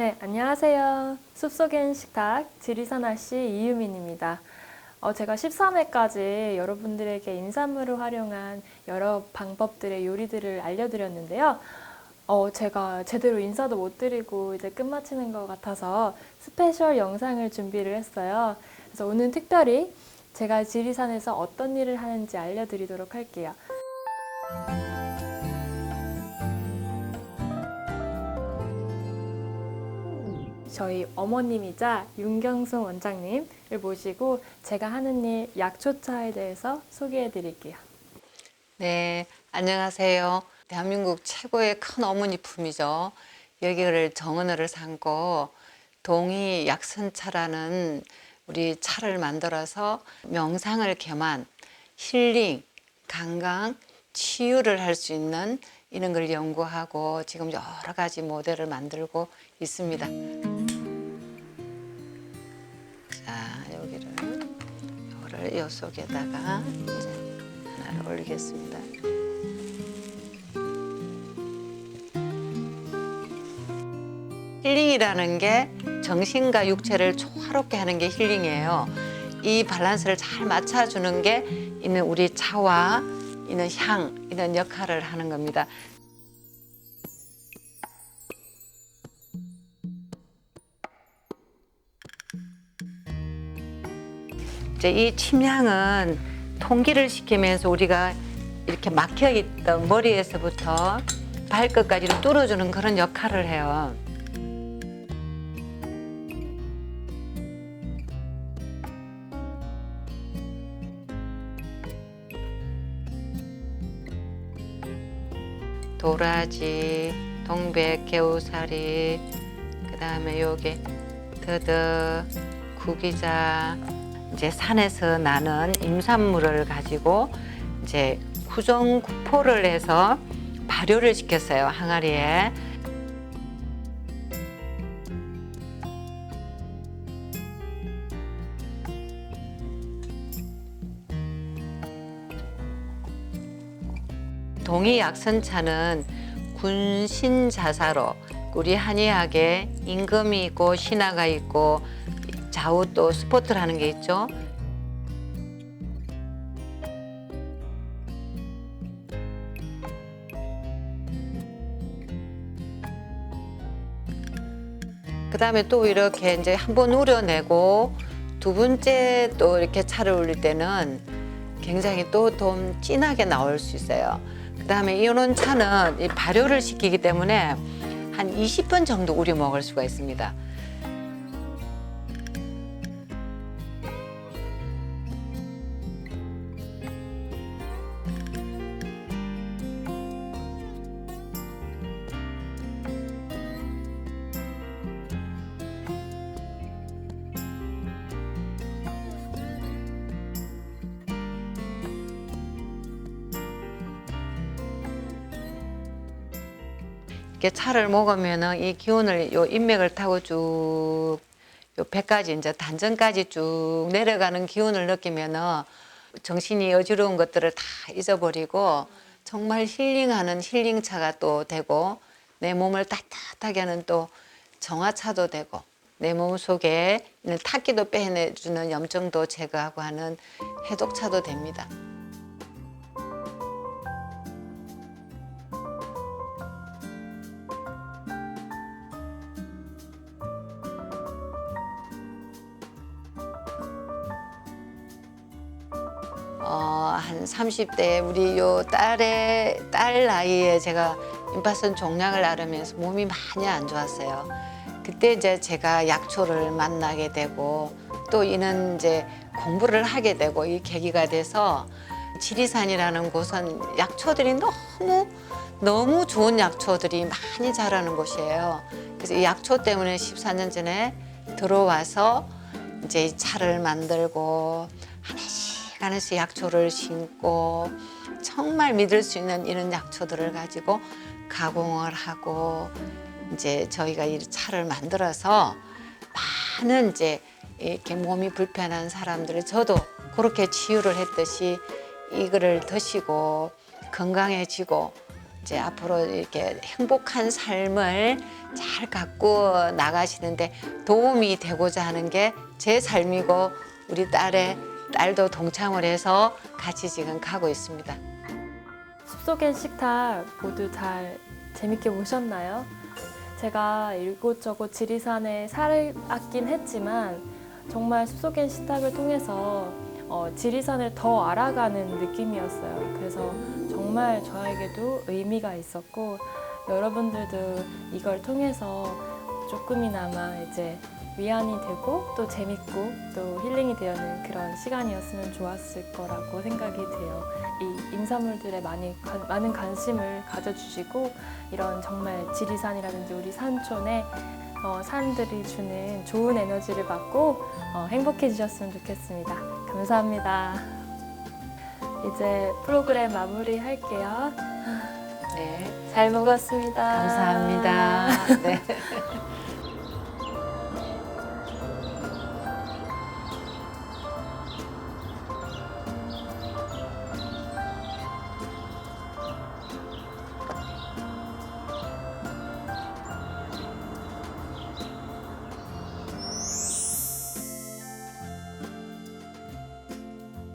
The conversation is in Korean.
네, 안녕하세요. 숲속엔 식탁 지리산 씨 이유민입니다. 어, 제가 13회까지 여러분들에게 인삼물을 활용한 여러 방법들의 요리들을 알려드렸는데요. 어, 제가 제대로 인사도 못 드리고 이제 끝마치는 것 같아서 스페셜 영상을 준비를 했어요. 그래서 오늘 특별히 제가 지리산에서 어떤 일을 하는지 알려드리도록 할게요. 저희 어머님이자 윤경숙 원장님을 모시고 제가 하는 일 약초차에 대해서 소개해 드릴게요. 네, 안녕하세요. 대한민국 최고의 큰 어머니품이죠. 여기를 정은어를 삼고 동이 약선차라는 우리 차를 만들어서 명상을 겸한 힐링, 강강, 치유를 할 수 있는 이런 걸 연구하고 지금 여러 가지 모델을 만들고 있습니다. 이거를 요 속에다가 이제 하나를 올리겠습니다. 힐링이라는 게 정신과 육체를 조화롭게 하는 게 힐링이에요. 이 밸런스를 잘 맞춰주는 게 있는 우리 차와 있는 향, 이런 역할을 하는 겁니다. 이제 이 침향은 통기를 시키면서 우리가 이렇게 막혀 있던 머리에서부터 발끝까지를 뚫어주는 그런 역할을 해요. 도라지, 동백, 개우사리, 그 다음에 요게 더덕, 구기자, 이제 산에서 나는 임산물을 가지고 이제 구정 구포를 해서 발효를 시켰어요 항아리에. 동이 약선차는 군신자사로 우리 한의학에 임금이 있고 신화가 있고 좌우 또 스포트라는 게 있죠. 그 다음에 또 이렇게 이제 한 번 우려내고 두 번째 또 이렇게 차를 올릴 때는 굉장히 또 좀 진하게 나올 수 있어요. 그 다음에 이런 차는 이 발효를 시키기 때문에 한 20분 정도 우려 먹을 수가 있습니다. 이렇게 차를 먹으면은 이 기운을 요 인맥을 타고 쭉 요 배까지 이제 단전까지 쭉 내려가는 기운을 느끼면은 정신이 어지러운 것들을 다 잊어버리고 정말 힐링하는 힐링차가 또 되고 내 몸을 따뜻하게 하는 또 정화차도 되고 내 몸 속에 있는 타기도 빼내주는 염증도 제거하고 하는 해독차도 됩니다. 한 30대 우리 요 딸의 딸 나이에 제가 임파선 종양을 앓으면서 몸이 많이 안 좋았어요. 그때 이제 제가 약초를 만나게 되고 또 이는 이제 공부를 하게 되고 이 계기가 돼서 지리산이라는 곳은 약초들이 너무 너무 좋은 약초들이 많이 자라는 곳이에요. 그래서 이 약초 때문에 14년 전에 들어와서 이제 이 차를 만들고 하나씩 하나씩 약초를 심고 정말 믿을 수 있는 이런 약초들을 가지고 가공을 하고 이제 저희가 이 차를 만들어서 많은 이제 이렇게 몸이 불편한 사람들을 저도 그렇게 치유를 했듯이 이거를 드시고 건강해지고 이제 앞으로 이렇게 행복한 삶을 잘 갖고 나가시는데 도움이 되고자 하는 게 제 삶이고 우리 딸의 딸도 동참을 해서 같이 지금 가고 있습니다. 숲속엔 식탁 모두 잘 재밌게 보셨나요? 제가 이곳저곳 지리산에 살았긴 했지만 정말 숲속엔 식탁을 통해서 어, 지리산을 더 알아가는 느낌이었어요. 그래서 정말 저에게도 의미가 있었고 여러분들도 이걸 통해서 조금이나마 이제 위안이 되고 또 재밌고 또 힐링이 되는 그런 시간이었으면 좋았을 거라고 생각이 돼요. 이 임산물들에 많이 관- 많은 관심을 가져주시고 이런 정말 지리산이라든지 우리 산촌에 어, 산들이 주는 좋은 에너지를 받고 어, 행복해지셨으면 좋겠습니다. 감사합니다. 이제 프로그램 마무리 할게요. 네, 잘 먹었습니다. 감사합니다. 네.